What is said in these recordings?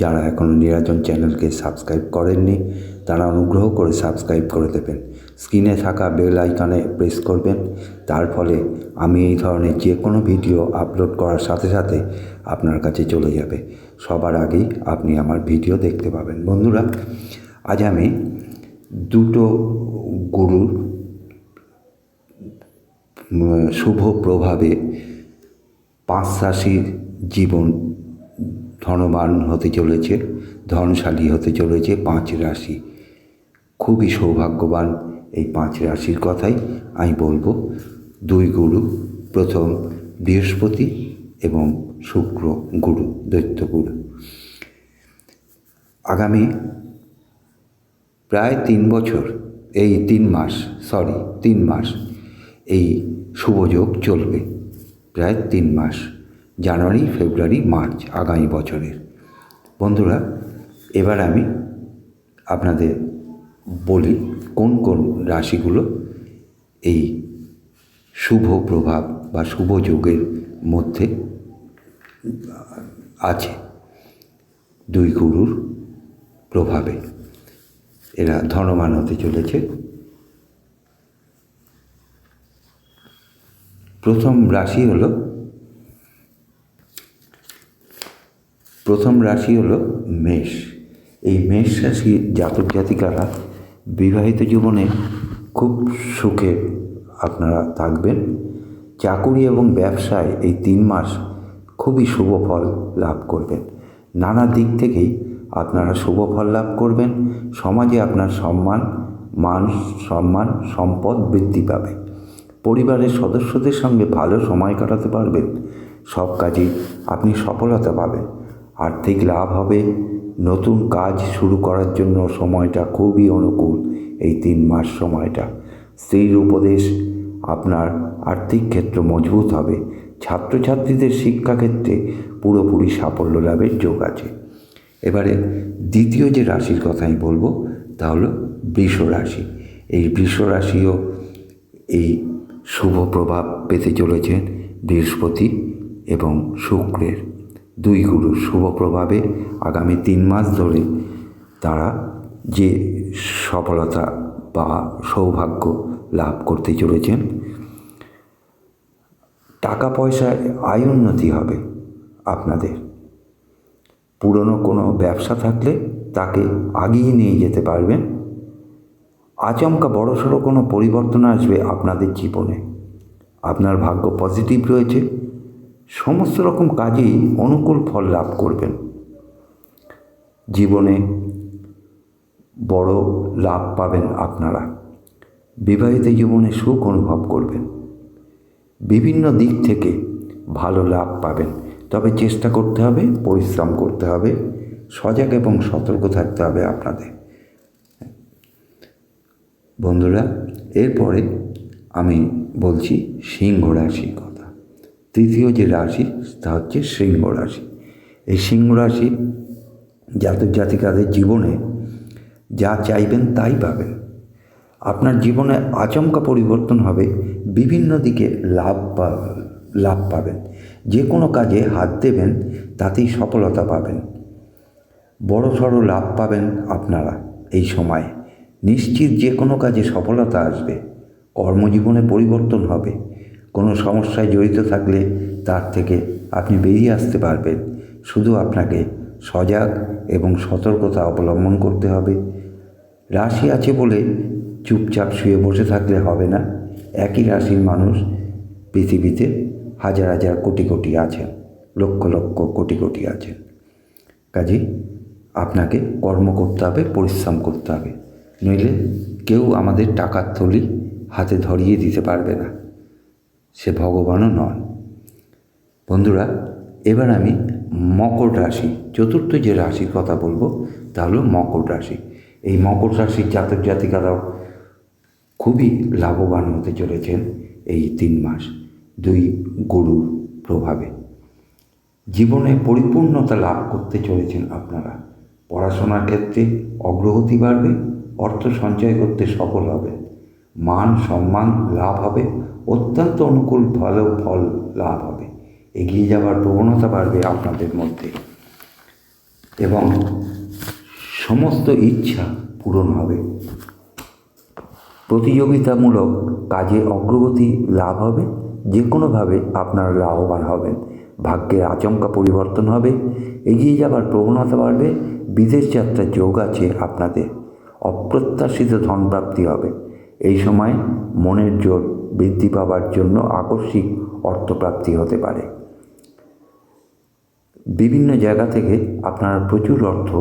যারা এখনও নিরাজন চ্যানেলকে সাবস্ক্রাইব করেননি, তারা অনুগ্রহ করে সাবস্ক্রাইব করে দেবেন। স্ক্রিনে থাকা বেল আইকনে প্রেস করবেন। তার ফলে আমি এই ধরনের যে কোনো ভিডিও আপলোড করার সাথে সাথে আপনার কাছে চলে যাবে। সবার আগেই আপনি আমার ভিডিও দেখতে পাবেন। বন্ধুরা, আজ আমি দুটো গুরুর শুভ প্রভাবে পাঁচ রাশির জীবন ধনবান হতে চলেছে, ধনশালী হতে চলেছে পাঁচ রাশি। খুবই সৌভাগ্যবান এই পাঁচ রাশির কথাই আমি বলব। দুই গুরু, প্রথম বৃহস্পতি এবং শুক্র গুরু, দৈত্য গুরু। আগামী প্রায় তিন বছর, এই তিন মাস সরি তিন মাস এই শুভযোগ চলবে। প্রায় তিন মাস। জানুয়ারি, ফেব্রুয়ারি, মার্চ আগামী বছরের। বন্ধুরা, এবার আমি আপনাদের বলি কোন কোন রাশিগুলো এই শুভ প্রভাব বা শুভ যোগের মধ্যে আছে। দুই গুরুর প্রভাবে। এরা ধনবান হতে চলেছে। প্রথম রাশি হলো প্রথম রাশি হলো মেষ। এই মেষ রাশি জাতক জাতিকারা বিবাহিত জীবনে খুব সুখে আপনারা থাকবেন। চাকুরি এবং ব্যবসায় এই তিন মাস খুবই শুভ ফল লাভ করবেন। নানা দিক থেকেই আপনারা শুভ ফল লাভ করবেন। সমাজে আপনার সম্মান, মান, সম্মান, সম্পদ বৃদ্ধি পাবে। পরিবারের সদস্যদের সঙ্গে ভালো সময় কাটাতে পারবেন। সব কাজেই আপনি সফলতা পাবেন। আর্থিক লাভ হবে। নতুন কাজ শুরু করার জন্য সময়টা খুবই অনুকূল এই তিন মাস সময়টা। স্ত্রীর উপদেশ, আপনার আর্থিক ক্ষেত্র মজবুত হবে। ছাত্রছাত্রীদের শিক্ষাক্ষেত্রে পুরোপুরি সাফল্য লাভের যোগ আছে। এবারে দ্বিতীয় যে রাশির কথা আমি বলব, তা হলো বৃষ রাশি। এই বৃষ রাশিও এই শুভ প্রভাব পেতে চলেছেন বৃহস্পতি এবং শুক্রের। দুই গুরুর শুভ প্রভাবে আগামী তিন মাস ধরে তারা যে সফলতা বা সৌভাগ্য লাভ করতে চলেছেন টাকা পয়সায় আয় উন্নতি হবে আপনাদের। পুরনো কোনো ব্যবসা থাকলে তাকে আগিয়ে নিয়ে যেতে পারবেন। আচমকা বড়সড় কোনো পরিবর্তন আসবে আপনাদের জীবনে। আপনার ভাগ্য পজিটিভ রয়েছে। সমস্ত রকম কাজেই অনুকূল ফল লাভ করবেন। জীবনে বড় লাভ পাবেন আপনারা। বিবাহিত জীবনে সুখ অনুভব করবেন। বিভিন্ন দিক থেকে ভালো লাভ পাবেন। তবে চেষ্টা করতে হবে, পরিশ্রম করতে হবে, সজাগ এবং সতর্ক থাকতে হবে আপনাদের। বন্ধুরা, এরপরে আমি বলছি সিংহ কথা তৃতীয় যে রাশি, তা হচ্ছে সিংহ রাশি। এই সিংহ রাশি জাতক জাতিকাদের জীবনে যা চাইবেন তাই পাবেন। আপনার জীবনে আচমকা পরিবর্তন হবে, বিভিন্ন দিকে লাভ লাভ পাবেন। যে কোনো কাজে হাত দেবেন, তাতেই সফলতা পাবেন। বড় সড়ো লাভ পাবেন আপনারা এই সময়। নিশ্চিত যে কোনো কাজে সফলতা আসবে, কর্মজীবনে পরিবর্তন হবে। কোনো সমস্যায় জড়িত থাকলে তার থেকে আপনি বেরিয়ে আসতে পারবেন। শুধু আপনাকে সজাগ এবং সতর্কতা অবলম্বন করতে হবে। রাশি আছে বলে চুপচাপ শুয়ে বসে থাকলে হবে না। একই রাশির মানুষ পৃথিবীতে হাজার হাজার কোটি কোটি আছেন, লক্ষ লক্ষ কোটি কোটি আছেন। কাজেই আপনাকে কর্ম করতে হবে, পরিশ্রম করতে হবে। নইলে কেউ আমাদের টাকার থলি হাতে ধরিয়ে দিতে পারবে না। সে ভগবানও নন। বন্ধুরা, এবার আমি মকর রাশি, চতুর্থ যে রাশির কথা বলব, তা হলো মকর রাশি। এই মকর রাশির জাতক জাতিকারাও খুবই লাভবান হতে চলেছেন এই তিন মাস, দুই গুরুর প্রভাবে। জীবনে পরিপূর্ণতা লাভ করতে চলেছেন আপনারা। পড়াশোনার ক্ষেত্রে অগ্রগতি বাড়বে, অর্থ সঞ্চয় করতে সফল হবে। মান, সম্মান লাভ হবে। অত্যন্ত অনুকূল ভালো ফল লাভ হবে। এগিয়ে যাওয়ার প্রবণতা বাড়বে আপনাদের মধ্যে। এবং সমস্ত ইচ্ছা পূরণ হবে। প্রতিযোগিতামূলক কাজে অগ্রগতি লাভ হবে। যে কোনোভাবে আপনারা লাভবান হবেন। ভাগ্যের আচমকা পরিবর্তন হবে। এগিয়ে যাবার প্রবণতা বাড়বে। বিদেশ যাত্রার যোগ আছে আপনাদের। অপ্রত্যাশিত ধনপ্রাপ্তি হবে। এই সময় মনের জোর বৃদ্ধি পাবার জন্য আকস্মিক অর্থপ্রাপ্তি হতে পারে। বিভিন্ন জায়গা থেকে আপনারা প্রচুর অর্থ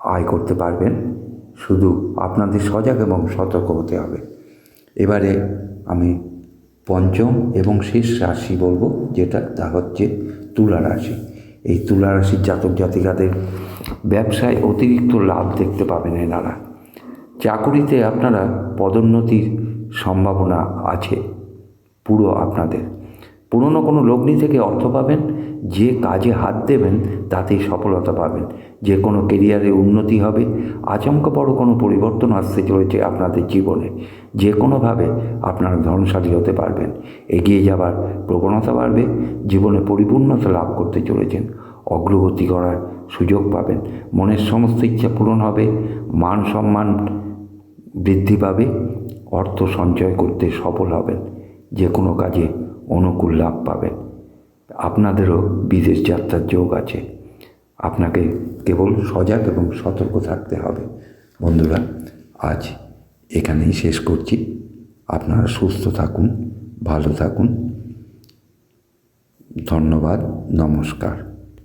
আয় করতে পারবেন। শুধু আপনাদের সজাগ এবং সতর্ক হতে হবে। এবারে আমি পঞ্চম এবং শেষ রাশি বলব, যেটা তা হচ্ছে তুলা রাশি। এই তুলা রাশির জাতক জাতিকাদের ব্যবসায় অতিরিক্ত লাভ দেখতে পাবেন এনারা। চাকুরিতে আপনারা পদোন্নতির সম্ভাবনা আছে, পুরো আপনাদের। পুরনো কোনো লগ্নি থেকে অর্থ পাবেন, যে কাজে হাত দেবেন তাতেই সফলতা পাবেন। যে কোনো কেরিয়ারে উন্নতি হবে, আচমকা বড় কোনো পরিবর্তন আসতে চলেছে আপনাদের জীবনে। যে কোনোভাবে আপনারা ধনশালী হতে পারবেন। এগিয়ে যাবার প্রবণতা বাড়বে, জীবনে পরিপূর্ণতা লাভ করতে চলেছেন। অগ্রগতি করার সুযোগ পাবেন। মনের সমস্ত ইচ্ছা পূরণ হবে, মান সম্মান বৃদ্ধি পাবে, অর্থ সঞ্চয় করতে সফল হবেন, যে কোনো কাজে অনুকূল লাভ পাবেন। আপনাদেরও বিদেশ যাত্রার যোগ আছে। আপনাকে কেবল সজাগ এবং সতর্ক থাকতে হবে। বন্ধুরা, আজ এখানেই শেষ করছি। আপনারা সুস্থ থাকুন, ভালো থাকুন। ধন্যবাদ, নমস্কার।